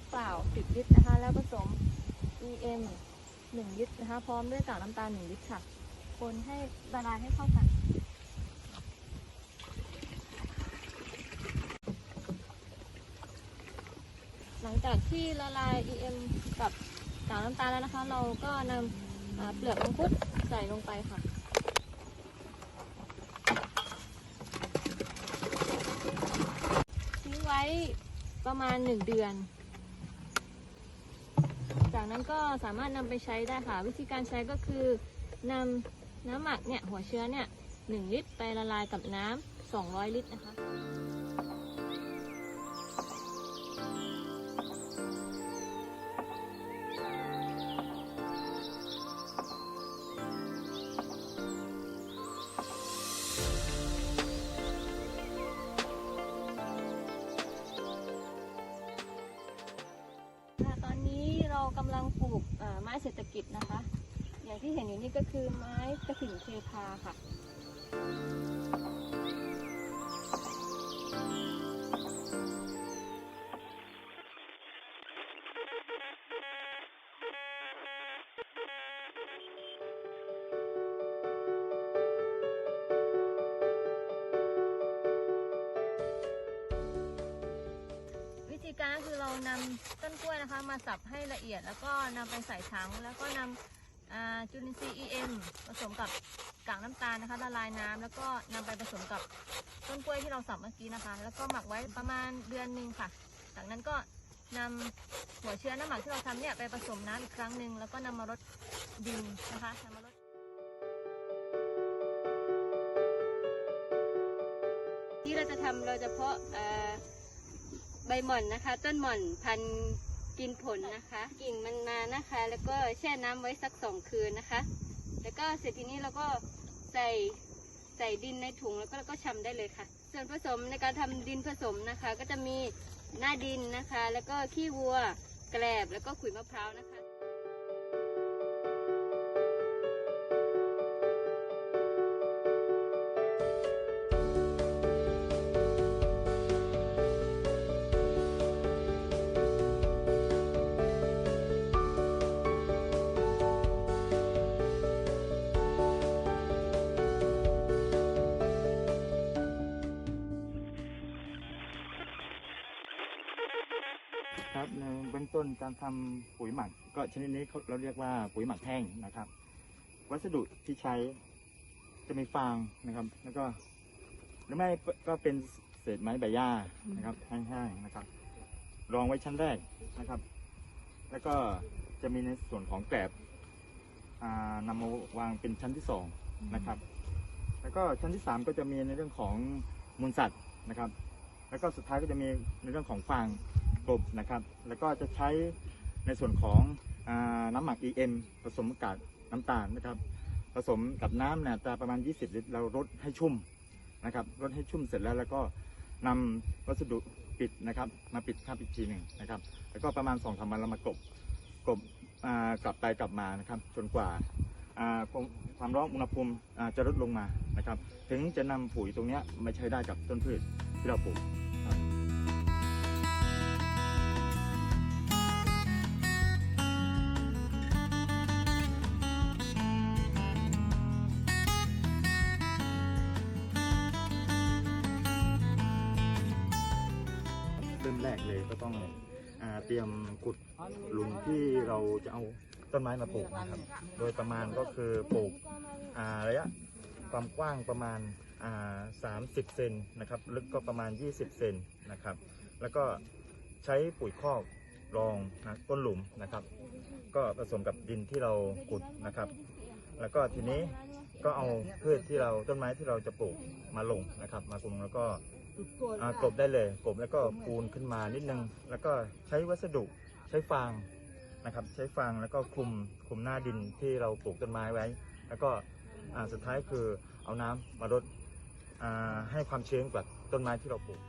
ำเปล่า 10 ลิตรนะคะ แล้วผสม EM 1 ลิตรนะคะ พร้อมด้วยกากน้ำตาล 1 ลิตรค่ะ คนให้ละลายให้เข้ากันหลังจากที่ละลาย EM กับกากน้ำตาลแล้วนะคะ เราก็นำอ่าเปลือกมังคุดใส่ลงไปค่ะทิ้งไว้ประมาณ 1 เดือน จากนั้นก็สามารถนำไปใช้ได้ค่ะ วิธีการใช้ก็คือนำน้ำหมักเนี่ยหัวเชื้อเนี่ย1ลิตรไปละลายกับน้ำ200 ลิตรนะคะค่ะ กำลังปลูกไม้เศรษฐกิจนะคะ อย่างที่เห็นอยู่นี่ก็คือไม้กระถิ่นเทพาค่ะ นำต้นกล้วยนะคะมาสับให้ละเอียด แล้วก็นำไปใส่ถัง แล้วก็นำอ่าจุลินทรีย์ EM ผสมกับกากน้ำตาลนะคะละลายน้ำแล้วก็นำไปผสมกับต้นกล้วยที่เราสับเมื่อกี้นะคะ แล้วก็หมักไว้ประมาณเดือนหนึ่งค่ะ จากนั้นก็นำหัวเชื้อน้ำหมักที่เราทำเนี่ยไปผสมน้ำอีกครั้งหนึ่งแล้วก็นำมารดดินนะคะนำมารด ที่เราจะทำเราจะเพาะเอ่อ ใบหม่อนนะคะ ต้นหม่อนพันกินผลนะคะ กิ่งมันมานะคะ แล้วก็แช่น้ำไว้สักสองคืนนะคะ แล้วก็เสร็จทีนี้เราก็ใส่ใส่ดินในถุงแล้วก็เราก็ชำได้เลยค่ะ ส่วนผสมในการทำดินผสมนะคะ ก็จะมีหน้าดินนะคะ แล้วก็ขี้วัว แกลบแล้วก็ขุยมะพร้าวนะคะ ครับในเบื้องต้นการทำปุ๋ยหมัก ก็ชนิดนี้เราเรียกว่าปุ๋ยหมักแห้งนะครับ วัสดุที่ใช้จะมีฟางนะครับ แล้วก็หรือไม่ก็เป็นเศษไม้ใบหญ้านะครับแห้งๆนะครับรองไว้ชั้นแรกนะครับ แล้วก็จะมีในส่วนของแกลบอ่านำมาวางเป็นชั้นที่สองนะครับ แล้วก็ชั้นที่สามก็จะมีในเรื่องของมูลสัตว์นะครับ แล้วก็สุดท้ายก็จะมีในเรื่องของฟางกลบนะครับ แล้วก็จะใช้ในส่วนของอน้ำหมัก EM ผสมกับน้ำตาลนะครับ ผสมกับน้ำเนี่ยจะประมาณ 20 ลิตรเรารดให้ชุ่มนะครับรดให้ชุ่มเสร็จแล้วแล้วก็นำวัสดุปิดนะครับ มาปิดทับอีกทีหนึ่งนะครับ แล้วก็ประมาณ2องสามวันเรามากลบกลบกลับไปกลับมานะครับ จนกว่าความร้อนอุณหภูมิจะลดลงมานะครับ ถึงจะนำปุ๋ยตรงนี้มาใช้ได้กับต้นพืช ที่เราปลูกเริ่มแรกเลยก็ต้องอาเตรียมขุดหลุมที่เราจะเอาต้นไม้มาปลูกนะครับ โดยประมาณก็คือปลูกอ่าระยะความกว้างประมาณ อ่า30เซนนะครับ ลึกก็ประมาณ 20 เซนนะครับ แล้วก็ใช้ปุ๋ยคอกรองนะต้นหลุมนะครับ ก็ผสมกับดินที่เราขุดนะครับ แล้วก็ทีนี้ก็เอาพืชที่เราต้นไม้ที่เราจะปลูกมาลงนะครับ มาปลูกแล้วก็อ่ากลบได้เลยกลบแล้วก็ปูนขึ้นมานิดนึง แล้วก็ใช้วัสดุใช้ฟางนะครับ ใช้ฟางแล้วก็คลุมคลุมหน้าดินที่เราปลูกต้นไม้ไว้ แล้วก็อ่าสุดท้ายคือเอาน้ำมารด ให้ความชื้นกับต้นไม้ที่เราปลูก